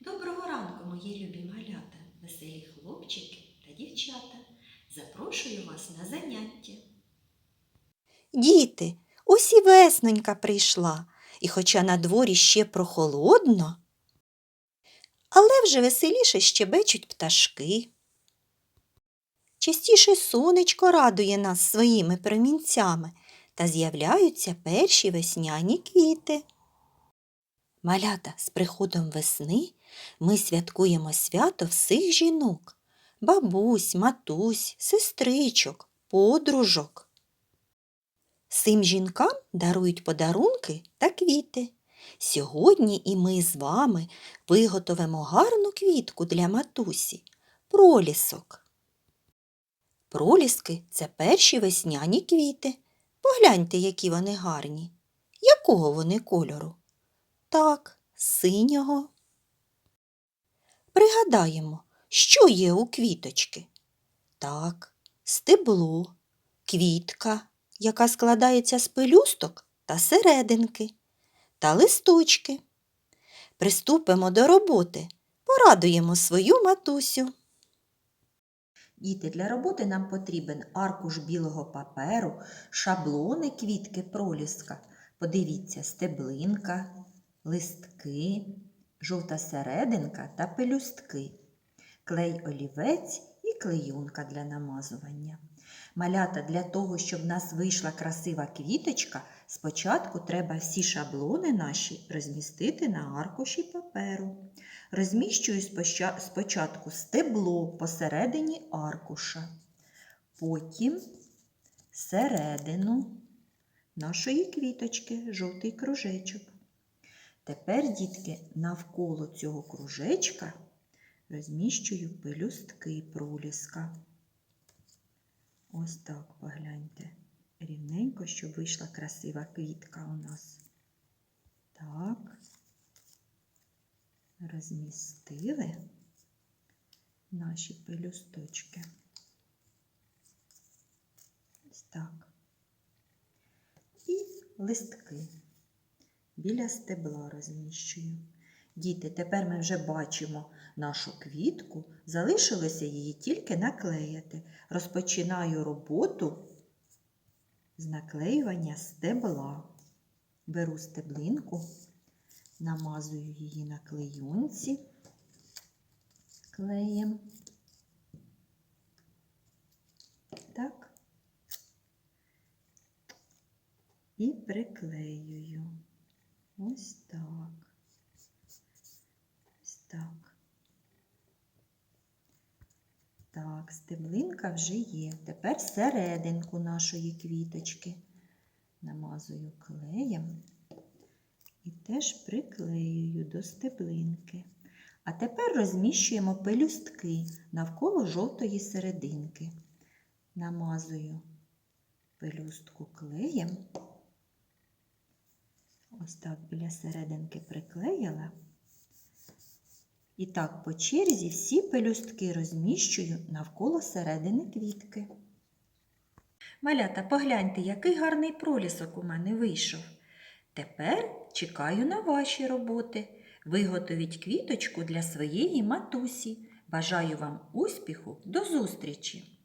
Доброго ранку, мої любі малята, веселі хлопчики та дівчата. Запрошую вас на заняття. Діти, ось і веснонька прийшла, і хоча на дворі ще прохолодно, але вже веселіше щебечуть пташки. Частіше сонечко радує нас своїми промінцями та з'являються перші весняні квіти. Малята з приходом весни ми святкуємо свято всіх жінок, бабусь, матусь, сестричок, подружок. Цим жінкам дарують подарунки та квіти. Сьогодні і ми з вами виготовимо гарну квітку для матусі пролісок. Проліски це перші весняні квіти. Погляньте, які вони гарні. Якого вони кольору? Так, синього. Пригадаємо, що є у квіточки. Так, стебло, квітка, яка складається з пелюсток та серединки, та листочки. Приступимо до роботи, порадуємо свою матусю. Діти, для роботи нам потрібен аркуш білого паперу, шаблони квітки проліска. Подивіться, стеблинка, листки, жовта серединка та пелюстки, клей олівець і клеюнка для намазування. Малята, для того, щоб в нас вийшла красива квіточка, спочатку треба всі шаблони наші розмістити на аркуші паперу. Розміщую спочатку стебло посередині аркуша, потім середину нашої квіточки, жовтий кружечок. Тепер, дітки, навколо цього кружечка розміщую пелюстки проліска. Ось так погляньте. Рівненько, щоб вийшла красива квітка у нас. Так. Розмістили наші пелюсточки. Ось так. І листки біля стебла розміщую. Діти, тепер ми вже бачимо нашу квітку, залишилося її тільки наклеїти. Розпочинаю роботу з наклеювання стебла. Беру стеблинку, намазую її на клеюнці клеєм. Так. І приклеюю. Ось так. Ось так. Так, стеблинка вже є. Тепер серединку нашої квіточки намазую клеєм і теж приклеюю до стеблинки. А тепер розміщуємо пелюстки навколо жовтої серединки. Намазую пелюстку клеєм. Ось так біля серединки приклеїла. І так по черзі всі пелюстки розміщую навколо середини квітки. Малята, погляньте, який гарний пролісок у мене вийшов. Тепер чекаю на ваші роботи. Виготовіть квіточку для своєї матусі. Бажаю вам успіху. До зустрічі!